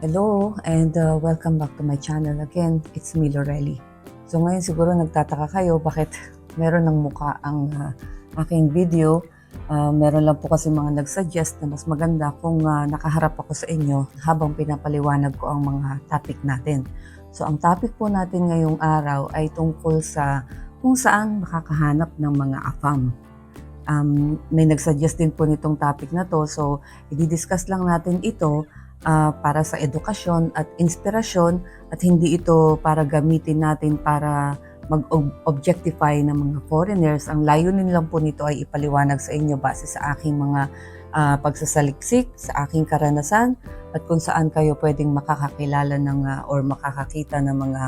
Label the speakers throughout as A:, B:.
A: Hello and uh, welcome back to my channel again. It's me Lorelli. So ngayon siguro nagtataka kayo bakit meron ng muka ang uh, aking video. Uh, meron lang po kasi mga nagsuggest na mas maganda kung uh, nakaharap ako sa inyo habang pinapaliwanag ko ang mga topic natin. So ang topic po natin ngayong araw ay tungkol sa kung saan makakahanap ng mga AFAM. Um, may nagsuggest din po nitong topic na to so i-discuss lang natin ito ah, para sa edukasyon at inspirasyon at hindi ito para gamitin natin para mag-objectify ng mga foreigners. Ang layunin lang po nito ay ipaliwanag sa inyo base sa aking mga ah, pagsasaliksik, sa aking karanasan at kung saan kayo pwedeng makakakilala ng ah, or makakakita ng mga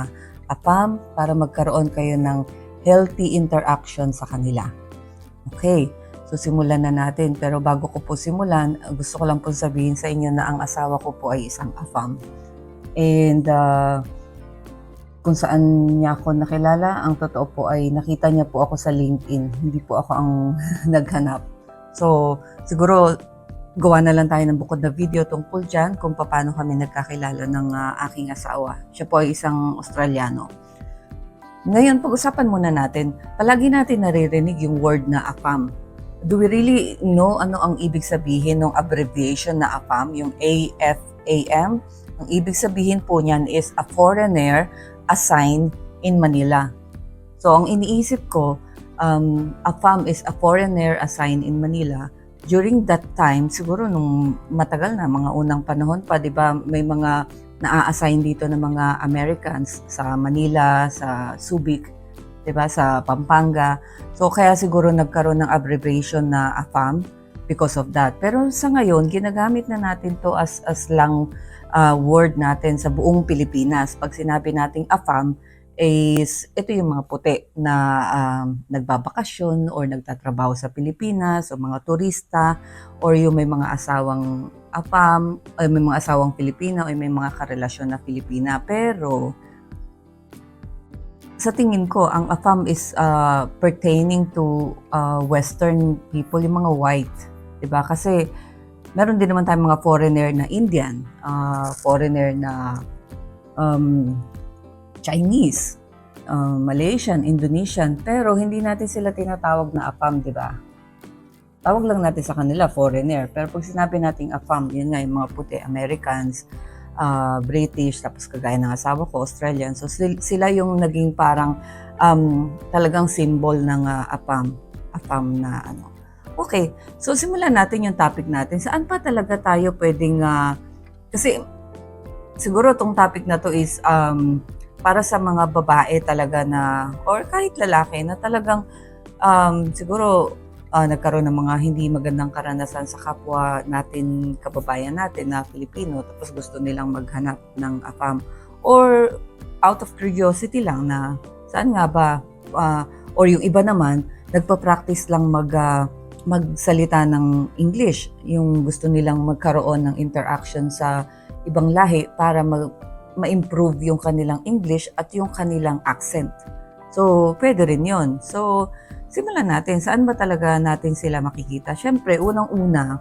A: APAM para magkaroon kayo ng healthy interaction sa kanila. Okay. So simulan na natin. Pero bago ko po simulan, gusto ko lang po sabihin sa inyo na ang asawa ko po ay isang AFAM. And uh, kung saan niya ako nakilala, ang totoo po ay nakita niya po ako sa LinkedIn. Hindi po ako ang naghanap. So siguro gawa na lang tayo ng bukod na video tungkol dyan kung paano kami nagkakilala ng uh, aking asawa. Siya po ay isang Australiano. Ngayon, pag-usapan muna natin, palagi natin naririnig yung word na AFAM do we really know ano ang ibig sabihin ng abbreviation na AFAM, yung AFAM? Ang ibig sabihin po niyan is a foreigner assigned in Manila. So ang iniisip ko, um, AFAM is a foreigner assigned in Manila. During that time, siguro nung matagal na, mga unang panahon pa, di ba, may mga na-assign dito ng mga Americans sa Manila, sa Subic, 'di ba sa Pampanga. So kaya siguro nagkaroon ng abbreviation na AFAM because of that. Pero sa ngayon, ginagamit na natin 'to as as lang uh, word natin sa buong Pilipinas. Pag sinabi nating AFAM is ito yung mga puti na um, nagbabakasyon or nagtatrabaho sa Pilipinas o mga turista or yung may mga asawang AFAM, o may mga asawang Pilipina o may mga karelasyon na Pilipina. Pero sa tingin ko, ang AFAM is uh, pertaining to uh, Western people, yung mga white. ba? Kasi meron din naman tayong mga foreigner na Indian, uh, foreigner na um, Chinese, uh, Malaysian, Indonesian, pero hindi natin sila tinatawag na AFAM, 'di ba? Tawag lang natin sa kanila foreigner. Pero pag sinabi nating AFAM, yun nga yung mga puti, Americans, uh, British, tapos kagaya ng asawa ko, Australian. So sila yung naging parang um, talagang symbol ng uh, APAM, APAM na ano. Okay, so simulan natin yung topic natin. Saan pa talaga tayo pwedeng, uh, kasi siguro tong topic na to is um, para sa mga babae talaga na, or kahit lalaki na talagang um, siguro uh, nagkaroon ng mga hindi magandang karanasan sa kapwa natin, kababayan natin na Pilipino, tapos gusto nilang maghanap ng AFAM. Or out of curiosity lang na saan nga ba, uh, or yung iba naman, nagpa-practice lang mag, uh, magsalita ng English. Yung gusto nilang magkaroon ng interaction sa ibang lahi para mag, ma-improve yung kanilang English at yung kanilang accent. So, pwede rin yon. So, simulan natin. Saan ba talaga natin sila makikita? Siyempre, unang-una,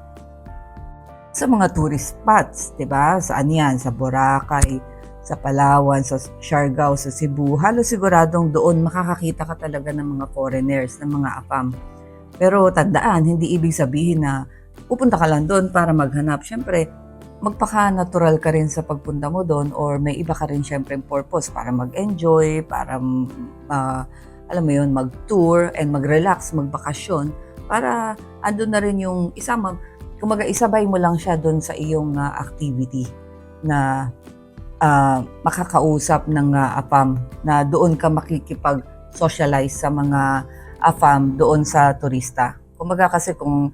A: sa mga tourist spots, 'di ba? Saan 'yan? Sa Boracay, sa Palawan, sa Siargao, sa Cebu. Halos siguradong doon makakakita ka talaga ng mga foreigners, ng mga AFAM. Pero tandaan, hindi ibig sabihin na pupunta ka lang doon para maghanap. Siyempre, magpaka-natural ka rin sa pagpunta mo doon or may iba ka rin siyempre purpose para mag-enjoy, para uh, alam mo yun, mag-tour and mag-relax, magbakasyon para andun na rin yung isama, kumaga isabay mo lang siya doon sa iyong uh, activity na uh, makakausap ng uh, AFAM na doon ka makikipag-socialize sa mga AFAM doon sa turista. Kumaga kasi kung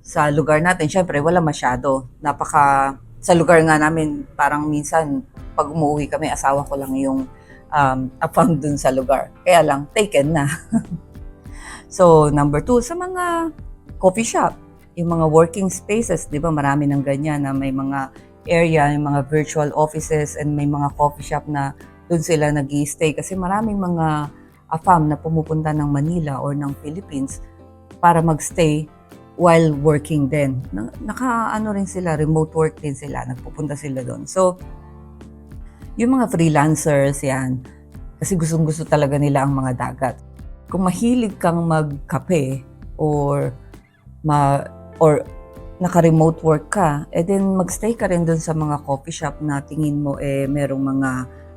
A: sa lugar natin, syempre wala masyado. Napaka, sa lugar nga namin, parang minsan pag umuwi kami, asawa ko lang yung um, upon dun sa lugar. Kaya lang, taken na. so, number two, sa mga coffee shop, yung mga working spaces, di ba marami ng ganyan na may mga area, yung mga virtual offices and may mga coffee shop na doon sila nag stay kasi maraming mga AFAM na pumupunta ng Manila or ng Philippines para magstay while working din. Na- Naka ano rin sila, remote work din sila, nagpupunta sila doon. So, yung mga freelancers yan, kasi gustong gusto talaga nila ang mga dagat. Kung mahilig kang magkape or ma or naka-remote work ka, eh then magstay ka rin doon sa mga coffee shop na tingin mo eh merong mga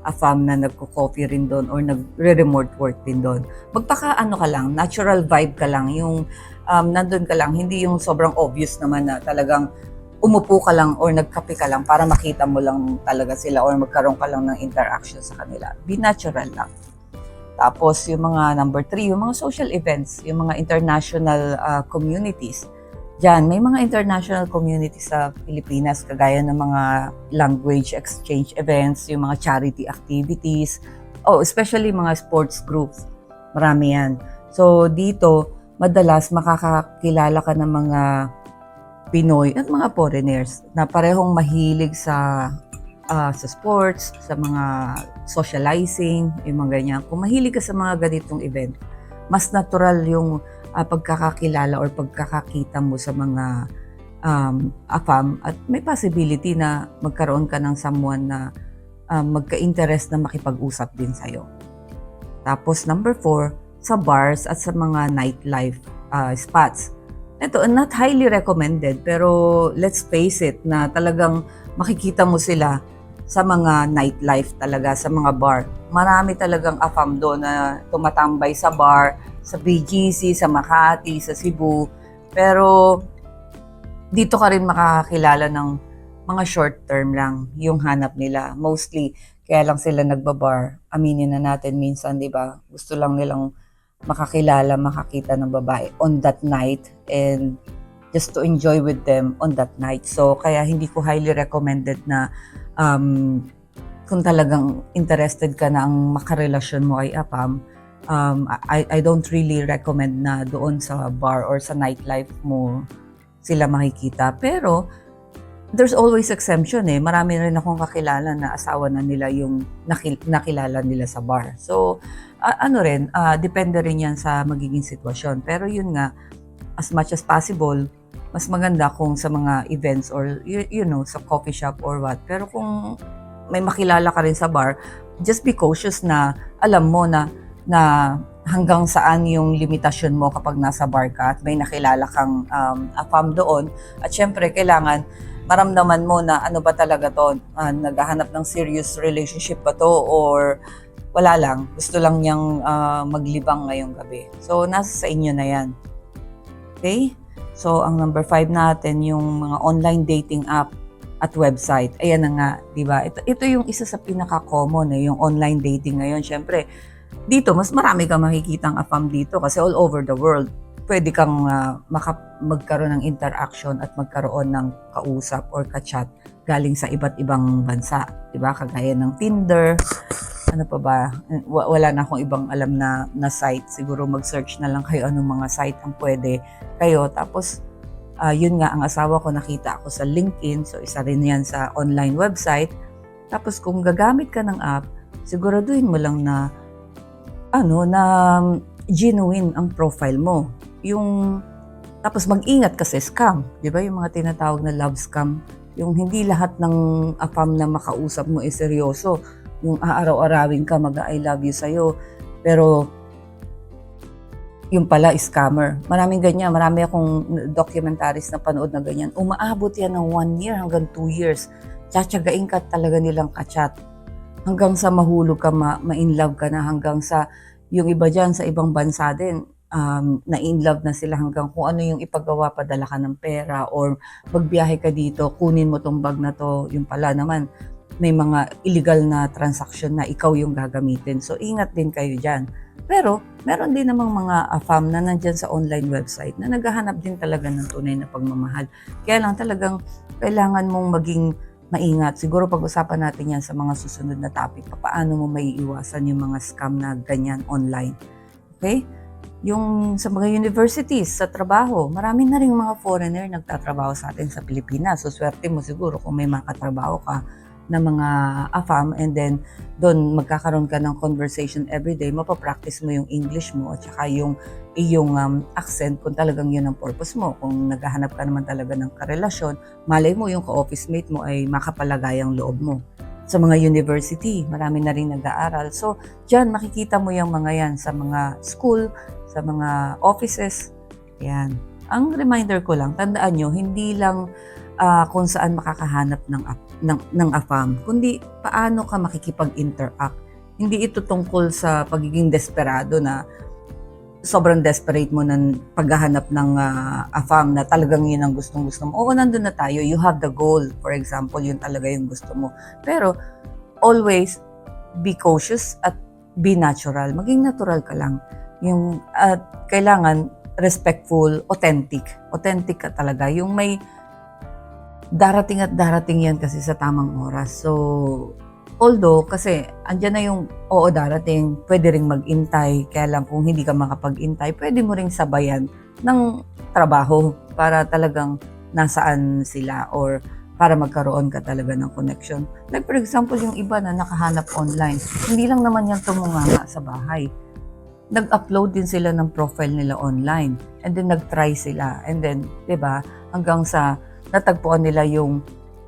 A: afam na nagko-coffee rin doon or nagre-remote work din doon. Magpaka ano ka lang, natural vibe ka lang, yung um, nandun ka lang, hindi yung sobrang obvious naman na talagang umupo ka lang or nagkape ka lang para makita mo lang talaga sila or magkaroon ka lang ng interaction sa kanila. Be natural lang. Tapos yung mga number three, yung mga social events, yung mga international uh, communities. Diyan, may mga international communities sa Pilipinas kagaya ng mga language exchange events, yung mga charity activities, oh, especially mga sports groups. Marami yan. So dito, madalas makakakilala ka ng mga Pinoy at mga foreigners na parehong mahilig sa ah, sa sports, sa mga socializing, yung mga ganyan. Kung mahilig ka sa mga ganitong event, mas natural yung ah, pagkakakilala or pagkakakita mo sa mga um, AFAM at may possibility na magkaroon ka ng someone na ah, magka-interest na makipag-usap din sa'yo. Tapos number four, sa bars at sa mga nightlife ah, spots. Ito, not highly recommended, pero let's face it, na talagang makikita mo sila sa mga nightlife talaga, sa mga bar. Marami talagang afam doon na tumatambay sa bar, sa BGC, sa Makati, sa Cebu. Pero dito ka rin makakakilala ng mga short term lang yung hanap nila. Mostly, kaya lang sila nagbabar. Aminin na natin minsan, di ba? Gusto lang nilang makakilala, makakita ng babae on that night and just to enjoy with them on that night. So, kaya hindi ko highly recommended na um, kung talagang interested ka na ang makarelasyon mo ay apam, um, I, I don't really recommend na doon sa bar or sa nightlife mo sila makikita. Pero, there's always exemption eh. Marami rin akong kakilala na asawa na nila yung nakil- nakilala nila sa bar. So, a- ano rin, ah, depende rin yan sa magiging sitwasyon. Pero yun nga, as much as possible, mas maganda kung sa mga events or you, you know, sa coffee shop or what. Pero kung may makilala ka rin sa bar, just be cautious na alam mo na na hanggang saan yung limitasyon mo kapag nasa bar ka at may nakilala kang um, afam doon. At syempre, kailangan maramdaman mo na ano ba talaga to, ah, naghahanap ng serious relationship ba to or wala lang, gusto lang niyang ah, maglibang ngayong gabi. So, nasa sa inyo na yan. Okay? So, ang number five natin, yung mga online dating app at website. Ayan na nga, di ba? Ito, ito yung isa sa pinaka-common, eh, yung online dating ngayon. Siyempre, dito, mas marami kang makikitang afam dito kasi all over the world, pwede kang ah, maka- magkaroon ng interaction at magkaroon ng kausap or ka-chat galing sa iba't ibang bansa. Di ba? Kagaya ng Tinder, ano pa ba? Wa- Wala na akong ibang alam na, na site. Siguro mag-search na lang kayo anong mga site ang pwede kayo. Tapos, ah, yun nga, ang asawa ko nakita ako sa LinkedIn. So, isa rin yan sa online website. Tapos, kung gagamit ka ng app, siguraduhin mo lang na ano, na genuine ang profile mo. Yung, tapos mag-ingat kasi scam. Di ba? Yung mga tinatawag na love scam. Yung hindi lahat ng afam na makausap mo is seryoso. Yung aaraw-arawin ka, mag-I love you sa'yo. Pero, yung pala, scammer. Maraming ganyan. Marami akong documentaries na panood na ganyan. Umaabot yan ng one year hanggang two years. Tsatsagain ka talaga nilang kachat. Hanggang sa mahulog ka, ma- ma-in love ka na. Hanggang sa, yung iba dyan sa ibang bansa din, um, na-in love na sila hanggang kung ano yung ipagawa, padala ka ng pera or magbiyahe ka dito, kunin mo tong bag na to. Yung pala naman, may mga illegal na transaction na ikaw yung gagamitin. So, ingat din kayo dyan. Pero, meron din namang mga afam na nandyan sa online website na naghahanap din talaga ng tunay na pagmamahal. Kaya lang talagang kailangan mong maging maingat. Siguro pag-usapan natin yan sa mga susunod na topic. Paano mo may iwasan yung mga scam na ganyan online. Okay? Yung sa mga universities, sa trabaho, marami na rin mga foreigner nagtatrabaho sa atin sa Pilipinas. So, swerte mo siguro kung may makatrabaho ka na mga AFAM and then doon magkakaroon ka ng conversation everyday, mapapractice mo yung English mo at saka yung iyong um, accent kung talagang yun ang purpose mo. Kung naghahanap ka naman talaga ng karelasyon, malay mo yung ka-office mate mo ay makapalagay ang loob mo. Sa mga university, marami na rin nag-aaral. So, dyan makikita mo yung mga yan sa mga school, sa mga offices. Yan. Ang reminder ko lang, tandaan nyo, hindi lang ah, kung saan makakahanap ng, ng, ng AFAM, kundi paano ka makikipag-interact. Hindi ito tungkol sa pagiging desperado na sobrang desperate mo ng paghahanap ng ah, AFAM na talagang yun ang gustong gusto mo. Oo, nandun na tayo. You have the goal. For example, yun talaga yung gusto mo. Pero, always be cautious at be natural. Maging natural ka lang. Yung, at kailangan respectful, authentic. Authentic ka talaga. Yung may darating at darating yan kasi sa tamang oras. So, although, kasi andyan na yung, oo, darating, pwede ring mag-intay. Kaya lang kung hindi ka makapag-intay, pwede mo ring sabayan ng trabaho para talagang nasaan sila or para magkaroon ka talaga ng connection. Like for example, yung iba na nakahanap online, hindi lang naman yan tumunganga sa bahay. Nag-upload din sila ng profile nila online and then nag-try sila and then, 'di ba, hanggang sa natagpuan nila yung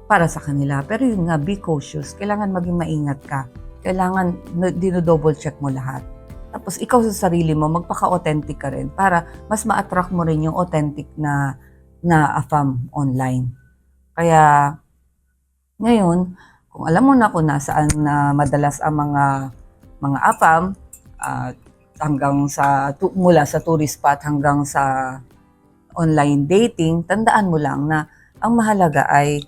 A: para sa kanila. Pero yun nga, be cautious. Kailangan maging maingat ka. Kailangan no- dino-double check mo lahat. Tapos ikaw sa sarili mo, magpaka-authentic ka rin para mas ma-attract mo rin yung authentic na na AFAM online. Kaya ngayon, kung alam mo na kung nasaan na madalas ang mga mga AFAM at hanggang sa mula sa tourist spot hanggang sa online dating, tandaan mo lang na ang mahalaga ay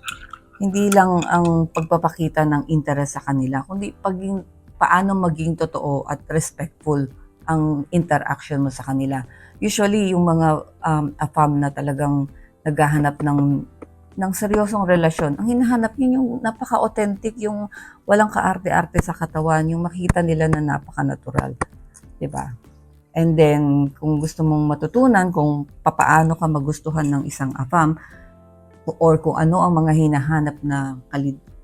A: hindi lang ang pagpapakita ng interest sa kanila, kundi paging, paano maging totoo at respectful ang interaction mo sa kanila. Usually, yung mga um, AFAM na talagang naghahanap ng ng seryosong relasyon, ang hinahanap niyo yung napaka-authentic, yung walang kaarte-arte sa katawan, yung makita nila na napaka-natural. 'Di ba? And then, kung gusto mong matutunan kung papaano ka magustuhan ng isang AFAM, or kung ano ang mga hinahanap na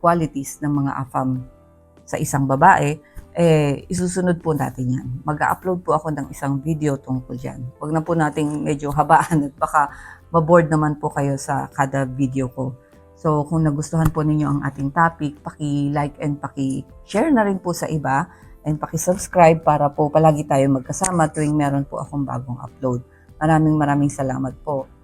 A: qualities ng mga AFAM sa isang babae, eh, isusunod po natin yan. Mag-upload po ako ng isang video tungkol dyan. Huwag na po nating medyo habaan at baka maboard naman po kayo sa kada video ko. So, kung nagustuhan po ninyo ang ating topic, paki-like and paki-share na rin po sa iba and paki-subscribe para po palagi tayo magkasama tuwing meron po akong bagong upload. Maraming maraming salamat po.